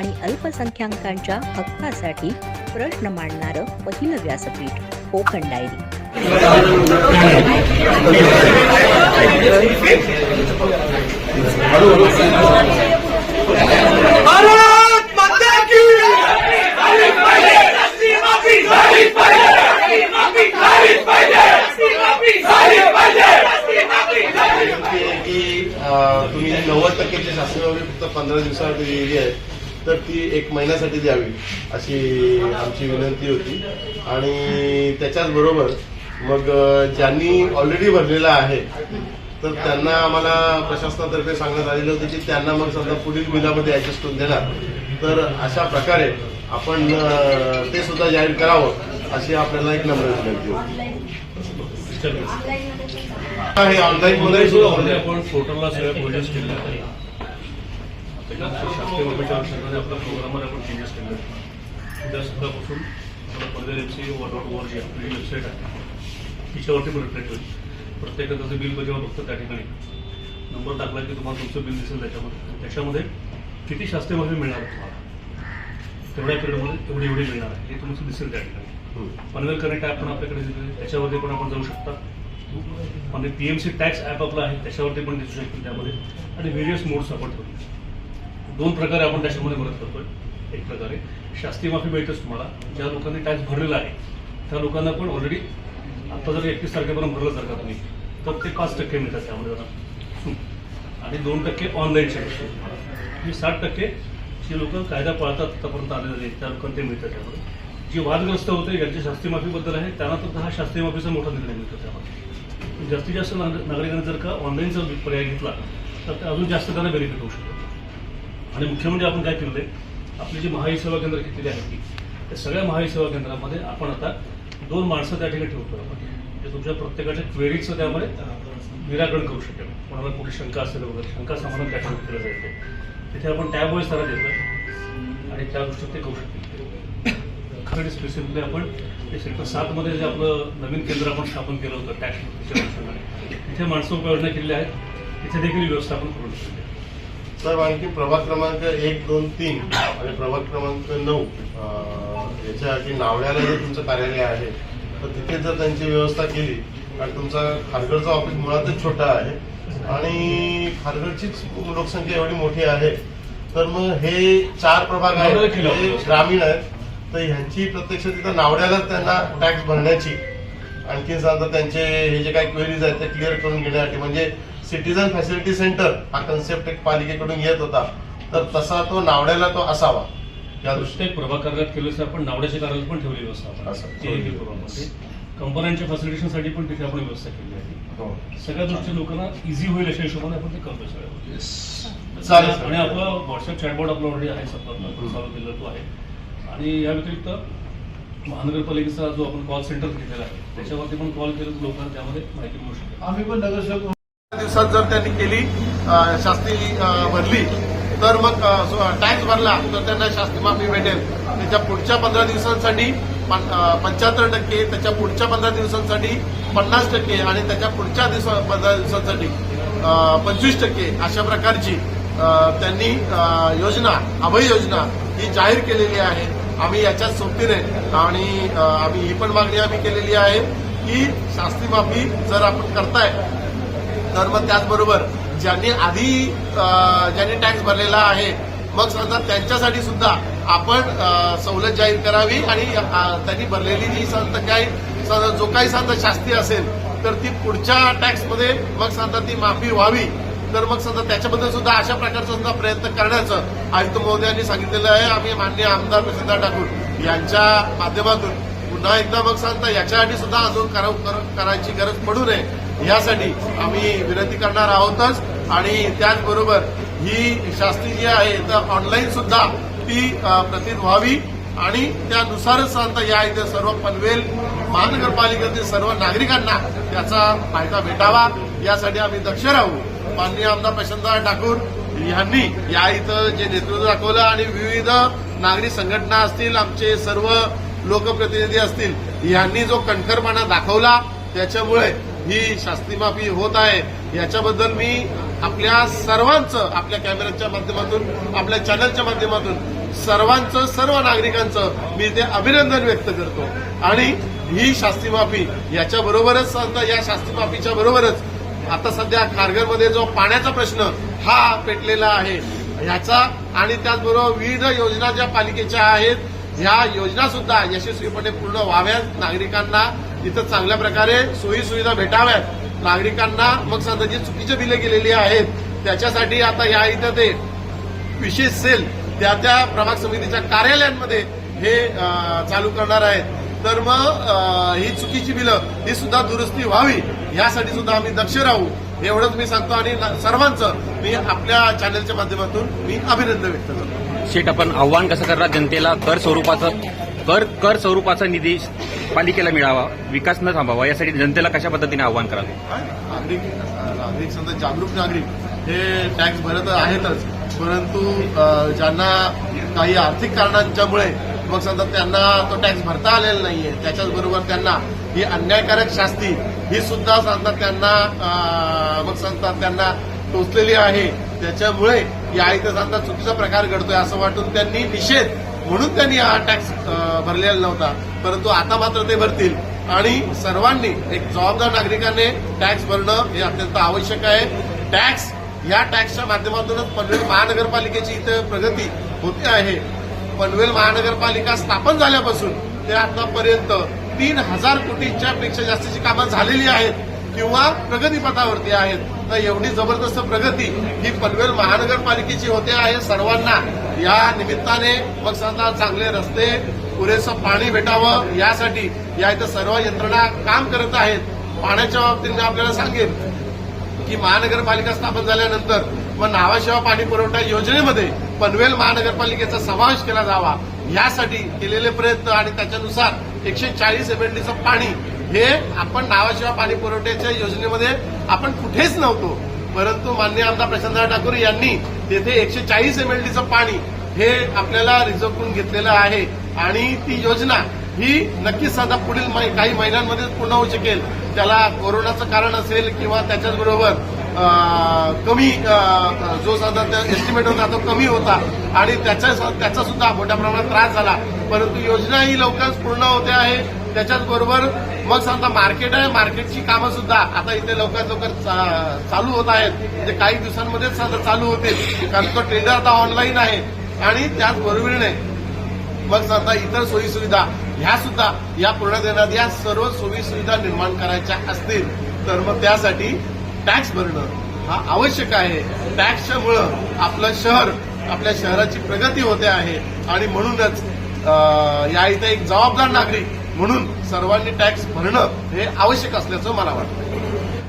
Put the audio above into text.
आणि अल्पसंख्याकांच्या हक्कासाठी प्रश्न मांडणारं पहिलं व्यासपीठ कोकण डायरी भारत माता की झालीच पाहिजे राष्ट्रीय माफी झालीच पाहिजे राष्ट्रीय माफी झालीच पाहिजे राष्ट्रीय माफी झालीच पाहिजे राष्ट्रीय माफी झालीच विनंती आहे की अं, तुम्ही नव्वद टक्क्याची शास्त्रीय माफी फक्त पंधरा दिवसासाठी दिलेली आहे तर ती एक महिन्यासाठी द्यावी अशी आमची विनंती होती. आणि त्याच्याच बरोबर मग ज्यांनी ऑलरेडी भरलेला आहे तर त्यांना आम्हाला प्रशासनातर्फे सांगण्यात आलेलं होतं की त्यांना मग समजा पुढील बिलामध्ये ऍडजस्ट करून देणार. तर अशा प्रकारे आपण ते सुद्धा जाहीर करावं अशी आपल्याला एक नम्र विनंती होती. ऑनलाईन सुद्धा. आपण पोर्टलला सगळ्या प्रोजेक्ट केले त्याच्यात शासकीय बाबीच्या अनुषंगाने आपल्या प्रोग्राममध्ये आपण चेंजेस केले उद्या सकाळपासून आपलं पदर एम सी डॉट ओवर जी आपली वेबसाईट आहे तिच्यावरती पण रिफ्लेक्ट होईल. प्रत्येकाचं जसं बिल जेव्हा बघतं त्या ठिकाणी. नंबर टाकला की तुम्हाला तुमचं बिल दिसेल त्याच्यामध्ये. त्याच्यामध्ये किती शास्त्रीय माफी मिळणार आहे तुम्हाला? तेवढ्या पिरियडमध्ये एवढी एवढी मिळणार आहे. हे तुमचं दिसेल त्या ठिकाणी. पनवेल कनेक्ट ॲप पण आपल्याकडे त्याच्यावरती पण आपण जाऊ शकता. आणि पीएमसी टॅक्स ॲप आपलं आहे त्याच्यावरती पण दिसू शकतो त्यामध्ये. आणि व्हेरियस मोड्स आपण ठेवले दोन प्रकारे आपण त्याच्यामध्ये मदत करतोय. एक प्रकारे शास्त्रीय माफी मिळतेच तुम्हाला. ज्या लोकांनी टॅक्स भरलेला आहे त्या लोकांना पण ऑलरेडी आता जर एकतीस तारखेपर्यंत भरलं जर का तुम्ही तर ते पाच टक्के मिळतात त्यामध्ये जरा. आणि दोन टक्के ऑनलाईन चेक ही साठ टक्के जे लोक कायदा पाळतात आतापर्यंत आलेले त्या लोकांना ते मिळतात त्यामध्ये. जे वादग्रस्त होते ज्यांच्या शास्त्रीय माफीबद्दल आहे त्यांना तर हा शास्त्रीय माफीचा मोठा निर्णय मिळतो त्यामध्ये. जास्तीत जास्त नाग- नागरिकांनी जर का ऑनलाईनचा पर्याय घेतला तर ते अजून जास्त त्यांना बेनिफिट होऊ शकतो. आणि मुख्य म्हणजे आपण काय केलं आहे आपली जी महाई सेवा केंद्र घेतलेली आहेत ती. त्या सगळ्या महाई सेवा केंद्रामध्ये आपण आता दोन माणसं त्या ठिकाणी ठेवतो. आपण जे तुमच्या प्रत्येकाच्या क्वेरीचं त्यामध्ये निराकरण करू शकेल. कोणाला कुठे शंका असेल वगैरे शंका समाधान त्या ठिकाणी केलं जाईल तिथे आपण टॅब त्याला देतोय आणि त्या दृष्टीत ते करू शकतील. खरं स्पेसिफिकली आपण ते सेक्टर सातमध्ये जे आपलं नवीन केंद्र आपण स्थापन केलं होतं टॅक्स तिथे माणसं उपाययोजना केलेल्या आहेत. तिथे देखील व्यवस्थापन करू शकतो तर आणखी प्रभाग क्रमांक एक दोन तीन आणि प्रभाग क्रमांक नऊ अं, याच्यासाठी नावड्याला जे तुमचं कार्यालय आहे तर तिथे जर त्यांची व्यवस्था केली कारण तुमचा खारगडचं ऑफिस मुळातच छोटा आहे आणि खारगडचीच लोकसंख्या एवढी मोठी आहे तर मग हे चार प्रभाग आहेत हे. ग्रामीण आहेत तर ह्यांची प्रत्यक्ष तिथं नावड्यालाच त्यांना टॅक्स भरण्याची आणखी सांगता त्यांचे हे जे काही क्वेरीज आहेत ते क्लिअर करून घेण्यासाठी म्हणजे सिटीजन फॅसिलिटी सेंटर हा कन्सेप्ट एक पालिकेकडून येत होता. तर तसा तो नावड्याला तो असावा. या दृष्टीने कार्यालयात केलं तर आपण नावड्याच्या कार्यालयात पण ठेवली व्यवस्था आपण. असं. ते हे. कंपन्यांच्या फॅसिलिटेशनसाठी पण तिथे आपण व्यवस्था केली आहे. हो. सगळ्या दृष्टी लोकांना इझी होईल अशा हिशोबाने आपण ते सगळ्या चालेल आणि आपला व्हॉट्सअप चॅटबॉट आपला ऑलरेडी आहे चालू केलेला तो आहे. आणि या व्यतिरिक्त महानगरपालिकेचा जो आपण कॉल सेंटर घेतलेला आहे त्याच्यावरती पण कॉल केलं लोकांना त्यामध्ये माहिती मिळू शकेल. आम्ही पण नगरसेवक दिवसात जर त्यांनी केली शास्ती भरली तर मग टॅक्स भरला तर त्यांना शास्ती माफी भेटेल. त्याच्या पुढच्या पंधरा दिवसांसाठी पंच्याहत्तर टक्के त्याच्या पुढच्या पंधरा दिवसांसाठी पन्नास टक्के आणि त्याच्या पुढच्या दिवसा पंधरा दिवसांसाठी पंचवीस टक्के अशा प्रकारची त्यांनी योजना अभय योजना ही जाहीर केलेली आहे. आम्ही याच्याच सोबतीने आणि आम्ही ही पण मागणी आम्ही केलेली आहे की शास्ती माफी जर आपण करताय तर मग त्याचबरोबर ज्यांनी आधी ज्यांनी टॅक्स भरलेला आहे मग समजा त्यांच्यासाठी सुद्धा आपण सवलत जाहीर करावी आणि त्यांनी भरलेली जी काही जो काही समजा शास्ती असेल तर ती पुढच्या टॅक्समध्ये मग समजा ती माफी व्हावी. तर मग समजा त्याच्याबद्दल सुद्धा अशा प्रकारचा सुद्धा प्रयत्न करण्याचं आयुक्त महोदयांनी सांगितलेलं आहे. आम्ही मान्य आमदार प्रसिद्ध ठाकूर यांच्या माध्यमातून पुन्हा एकदा मग सांगता याच्यासाठी सुद्धा अजून करायची गरज पडू नये. यासाठी आम्ही विनंती करणार आहोतच. आणि त्याचबरोबर ही शास्त्री जी आहे तर ऑनलाईन सुद्धा ती अ, प्रतीत व्हावी. आणि त्यानुसारच सांगता या इथे सर्व पनवेल महानगरपालिकेतील सर्व नागरिकांना त्याचा फायदा भेटावा. यासाठी आम्ही दक्ष राहू. माननीय आमदार प्रशांतराव ठाकूर यांनी या इथं जे नेतृत्व दाखवलं आणि विविध नागरिक संघटना असतील आमचे सर्व लोकप्रतिनिधी असतील यांनी जो कणखरपणा दाखवला त्याच्यामुळे ही शास्तीमाफी होत आहे. याच्याबद्दल मी आपल्या सर्वांचं आपल्या कॅमेऱ्याच्या माध्यमातून आपल्या चॅनलच्या माध्यमातून सर्वांचं सर्व नागरिकांचं मी ते अभिनंदन व्यक्त करतो. आणि ही शास्तीमाफी माफी याच्या आता या शास्ती माफीच्या बरोबरच आता सध्या खारघरमध्ये जो पाण्याचा प्रश्न हा पेटलेला आहे. ह्याचा आणि त्याचबरोबर विविध योजना ज्या पालिकेच्या आहेत ह्या योजना सुद्धा यशस्वीपणे पूर्ण व्हाव्यात नागरिकांना. इथं चांगल्या प्रकारे सोयी सुविधा भेटाव्यात. नागरिकांना मग समजा जी चुकीची बिलं गेलेली आहेत. त्याच्यासाठी आता या इथं ते विशेष सेल त्या त्या प्रभाग समितीच्या कार्यालयांमध्ये हे चालू करणार आहेत. तर मग ही चुकीची बिलं ही सुद्धा दुरुस्ती व्हावी यासाठी सुद्धा आम्ही दक्ष राहू. एवढंच मी सांगतो आणि सर्वांचं मी आपल्या चॅनलच्या माध्यमातून मी अभिनंदन व्यक्त करतो. शेट आपण आव्हान कसं करणार? जनतेला कर स्वरूपाचं कर कर स्वरूपाचा निधी पालिकेला मिळावा विकास न थांबावा यासाठी जनतेला कशा पद्धतीने आव्हान करावे काय? नागरिक नागरिक समजा जागरूक नागरिक हे टॅक्स भरत आहेतच परंतु ज्यांना काही आर्थिक कारणांच्यामुळे मग समजा त्यांना तो टॅक्स भरता आलेला नाहीये त्याच्याच बरोबर त्यांना ही अन्यायकारक शास्ती ही सुद्धा समजा त्यांना मग समजा त्यांना टोचलेली आहे त्याच्यामुळे या इथं समजा चुकीचा प्रकार घडतोय असं वाटून त्यांनी निषेध म्हणून त्यांनी हा टॅक्स भरलेला नव्हता. परंतु आता मात्र ते भरतील. आणि सर्वांनी एक जबाबदार नागरिकाने टॅक्स भरणं हे अत्यंत आवश्यक आहे. टॅक्स या टॅक्सच्या माध्यमातूनच पनवेल महानगरपालिकेची इथं प्रगती होते आहे. पनवेल महानगरपालिका स्थापन झाल्यापासून ते आतापर्यंत तीन हजार कोटींच्या पेक्षा जास्तीची कामं झालेली आहेत किंवा प्रगतीपथावरती आहेत. तर एवढी जबरदस्त प्रगती ही पनवेल महानगरपालिकेची होते आहे सर्वांना. या निमित्ताने मग समजा चांगले रस्ते पुरेसं पाणी भेटावं यासाठी या इथं सर्व यंत्रणा काम करत आहेत. पाण्याच्या बाबतीत मी आपल्याला सांगेन की महानगरपालिका स्थापन झाल्यानंतर व नावाशिवा पाणी पुरवठा योजनेमध्ये पनवेल महानगरपालिकेचा समावेश केला जावा. यासाठी केलेले प्रयत्न आणि त्याच्यानुसार एकशे चाळीस एमएलडीचं पाणी हे आपण नावाशिवाय पाणी पुरवठ्याच्या योजनेमध्ये आपण कुठेच नव्हतो. परंतु मान्य आमदार प्रशांतराव ठाकूर यांनी तेथे एकशे चाळीस एमएलडीचं पाणी हे आपल्याला रिझर्व्ह करून घेतलेलं आहे आणि ती योजना ही नक्कीच साधा पुढील काही महिन्यांमध्ये पूर्ण होऊ शकेल. त्याला कोरोनाचं कारण असेल किंवा त्याच्याचबरोबर कमी जो साधा एस्टिमेट होता तो कमी होता आणि त्याचा त्याचा सुद्धा मोठ्या प्रमाणात त्रास झाला. परंतु योजना ही लवकरच पूर्ण होते आहे. त्याच्याचबरोबर मग समजा मार्केट आहे मार्केटची कामं सुद्धा आता इथे लवकरात लवकर चा- चालू होत आहेत. म्हणजे काही दिवसांमध्येच समजा चालू होतील. कारण तो टेंडर आता ऑनलाईन आहे. आणि त्याचबरोबरीने मग समजा इतर सोयी सुविधा ह्या सुद्धा या पूर्ण देण्यात या सर्व सोयी सुविधा निर्माण करायच्या असतील तर मग त्यासाठी टॅक्स भरणं हा आवश्यक आहे. टॅक्सच्यामुळं आपलं शहर आपल्या शहराची प्रगती होते आहे. आणि म्हणूनच या इथे एक जबाबदार नागरिक म्हणून सर्वांनी टॅक्स भरणं हे आवश्यक असल्याचं मला वाटतं